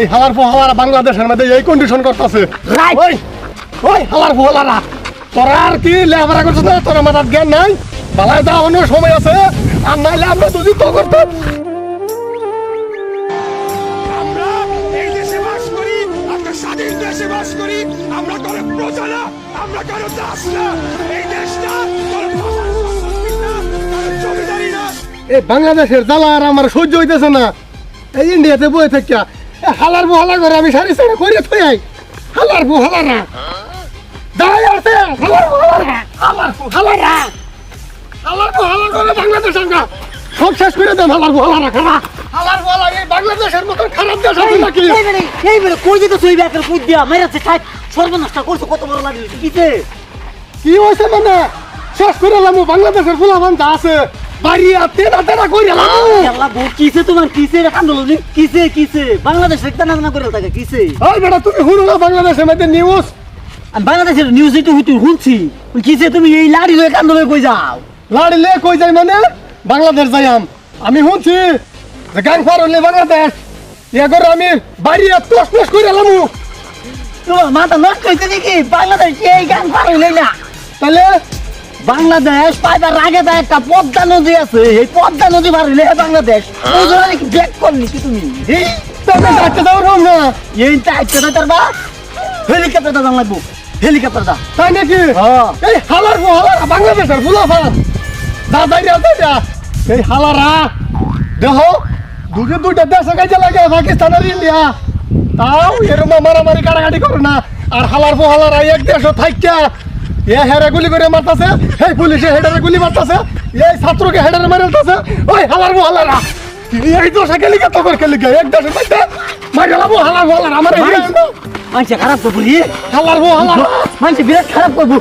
এই হালার ফোহালারা বাংলাদেশের মধ্যে এই কন্ডিশন করতেছে. ওই ওই হালার ফোহালারা। তোরা আর কি লেখাপড়া করছিস না? তোর মাথার জ্ঞান নাই? বালায় যা অন্য সময় আছে আর নাইলে আমরা দুজি তো করতাম। আমরা এই দেশে বাস করি একটা স্বাধীন দেশে বাস করি আমরা কোনো প্রজা না আমরা কোনো দাস না। এই দেশটা কোনো ভাষার সংস্কৃতি না কোনো জমিদারি না। এই বাংলাদেশের জ্বালা আর আমার সহ্য হইতেছে না। এই ইন্ডিয়াতে বয়ে থাকিয়া হালার বুহালা করে আমি সারি সারি করে থই আই। হালার বুহালারা দাঁড়াই আছে হালার বুহালারা হালার বুহালারা হালার বুহালা করে বাংলাদেশ আমরা সব শেষ করে দেন হালার বুহালারা খারাপ হালার বুহালা এই বাংলাদেশের মতো খারাপ দেশ আছে নাকি? এইবারে এইবারে কই যেতে তুই ব্যাকের কই দিয়া মাইরাছে ছাই সর্বনাশটা করছ কত বড় লাগলি কিতে কি হয়েছে মানে? শেষ করে এলাম বাংলাদেশের ফুলাবান যা আছে। আল্লাহ কিসে তোমার কিসে কিসে কিসে? বাংলাদেশ একটা না না করে থাকে কিসে? ওই বেটা তুমি না বাংলাদেশের মধ্যে নিউজ আমি বাংলাদেশের নিউজ একটু হুতু শুনছি। কিসে তুমি এই লাড়ি লয়ে কান্দলো কই যাও? লাড়িলে কই যাই মানে? বাংলাদেশ আমি। শুনছি যে গান ফার হইলে বাংলাদেশ। ইয়া করে আমি করে তোমার মাথা নষ্ট নাকি? বাংলাদেশ এই গান না। তাহলে বাংলাদেশ পাইবার আগে তো একটা পদ্মা নদী আছে। এই পদ্মা নদী পার হইলে বাংলাদেশ। নাকি ব্যাক করলি কি তুমি? যাও রম না। এই তার বা হেলিকপ্টারটা দাম লাগবো। হেলিকপ্টারটা তাই নাকি? হ্যাঁ। এই হালার হালার বাংলাদেশের ফুলাফান দাদাই দাদা এই হালারা দেহ দুটো দুইটা দেশে কাজে লাগে পাকিস্তান আর ইন্ডিয়া। তাও এরম মারামারি কাটাকাটি করে না। আর হালার বউ হালারা এক দেশও থাইকা। এ হেরে গুলি করে মারতাছে এই পুলিশে হেডারে গুলি মারতাছে এই ছাত্রকে হেডারে মারতাছে ওই হালার বউ হালারা এই দশা খেলি কে তখন খেলি কে এক দেশে থাকতে মার গেলাম হালার বউ হালার আমার এই মানুষ খারাপ করব রে হালার বউ হালারা মানুষ বিরাট খারাপ করব।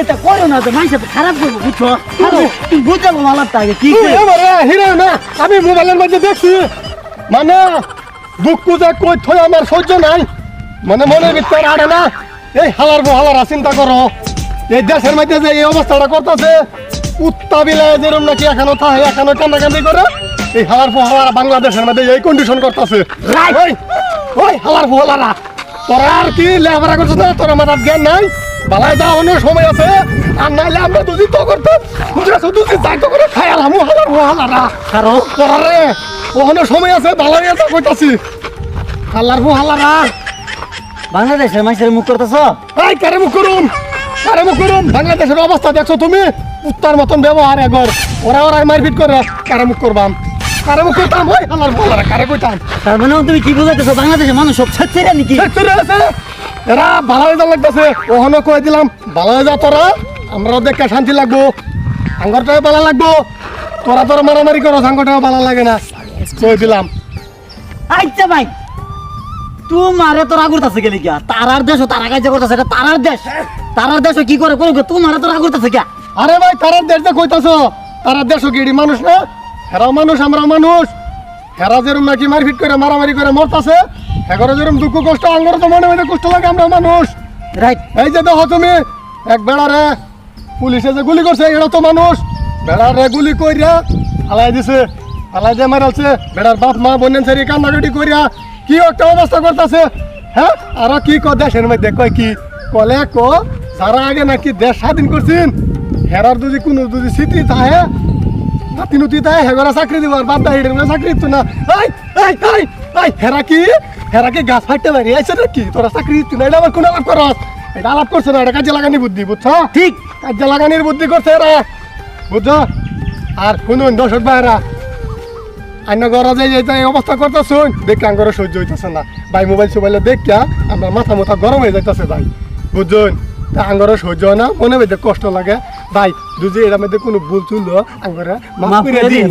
এটা করো না তো মানুষ খারাপ করব বুঝছ? আরে, তুমি বুঝাবো মালার তাকে কি তুই এবারে হিরো না। আমি মোবাইলের মধ্যে দেখছি। মানে দুঃখ যে কই থই আমার সহ্য নাই। মানে মনের ভিতর আড়ে না। এই হালার বো হালারা চিন্তা করো। এই দেশের মধ্যে যে এই অবস্থাটা করতেছে উত্তা বিলায় যেরকম নাকি এখনও থাকে এখনও কান্দাকান্দি করে এই হালার বো হালারা বাংলাদেশের মধ্যে এই কন্ডিশন করতেছে. ওই হালার বো হালারা তোরা আর কি লেখাপড়া করছিস না? তোর মাথার জ্ঞান নাই? বালাই যা অন্য সময় আছে আর নাইলে আমরা দুজি তো করতাম বুঝেছ দুজি যাই তো করে খাই আলাম হালার বো হালারা কারও তোরা রে ওখানে সময় আছে বালাই আছে কইতাছি হালার বো হালারা বাংলাদেশের মানুষের মুখ করতেছ? এই কারে মুখ করুন মুখ বাংলাদেশের অবস্থা দেখছ তুমি? উত্তর মতন ব্যবহার একবার। ওরা ওরা মারপিট করে। কারে মুখ করবাম কারে মুখ করতাম বো কারে কইতাম তার মানে তুমি কি বুঝাইতেছো? বাংলাদেশের মানুষ সব ছাড়ছে নাকি? এরা ভালো হয়ে যা লাগতেছে। ওখানে কয়ে দিলাম ভালো হয়ে যা তোরা। আমরা দেখে শান্তি লাগবো। আঙ্গরটাও ভালো লাগবো। তোরা তোরা মারামারি করো আঙ্গরটাও ভালো লাগে না। কয়ে দিলাম। আচ্ছা ভাই তোমার এত রাগ করতেছে গেলি গিয়া? তারার দেশ তারা কাজ করতেছে এটা তারার দেশ। তারার দেশ কি করে করো তোমার এত রাগ করতেছে কে? আরে ভাই তারার দেশ যে কইতাছ তারা দেশ গিড়ি মানুষ না? হেরাও মানুষ আমরা মানুষ। হেরা যেরম নাকি মারপিট করে মারামারি করে মরতাছে হেগরে যেরম দুঃখ কষ্ট আঙ্গর তো মনে মনে কষ্ট লাগে আমরা মানুষ। রাইট এই যে দেখো তুমি এক বেড়ারে পুলিশে যে গুলি করছে এটা তো মানুষ। বেড়ারে গুলি কইরা হালাই দিছে হালাই দিয়ে মারালছে বেড়ার বাপ মা বোনেন সারি কান্নাকাটি করিয়া কি একটা অবস্থা করতেছে হ্যাঁ? আর কি ক দেশের মধ্যে কয় কি? কলে ক যারা আগে নাকি দেশ স্বাধীন করছেন? হেরার যদি কোনো যদি স্মৃতি থাকে নাতি নুতি তাই হেগরা চাকরি দিব আর বাদ দাই চাকরি দিত না। হেরা কি? হেরা কি গাছ ফাটতে পারি আইছে নাকি? তোরা চাকরি দিত না এটা আবার কোন আলাপ করস? এটা আলাপ করছে না এটা কাজে লাগানি বুদ্ধি বুঝছ? ঠিক। কাজে লাগানির বুদ্ধি করছে এরা বুঝছ? আর শুনুন দর্শক ভাইরা আইনা গড়া যাই যাইতে এই অবস্থা করতেছুন। দেখে আঙ্গরে সহ্য হইতেছে না। ভাই মোবাইল সোবাইলে দেখা আমরা মাথা মাথা গরম হয়ে যাইতেছে ভাই বুঝুন তা আঙ্গরে সহ্য হয় না মনে হয় কষ্ট লাগে। ভাই দুজি এর মধ্যে কোনো ভুল চুল আঙ্গরে মাফ করে দিন।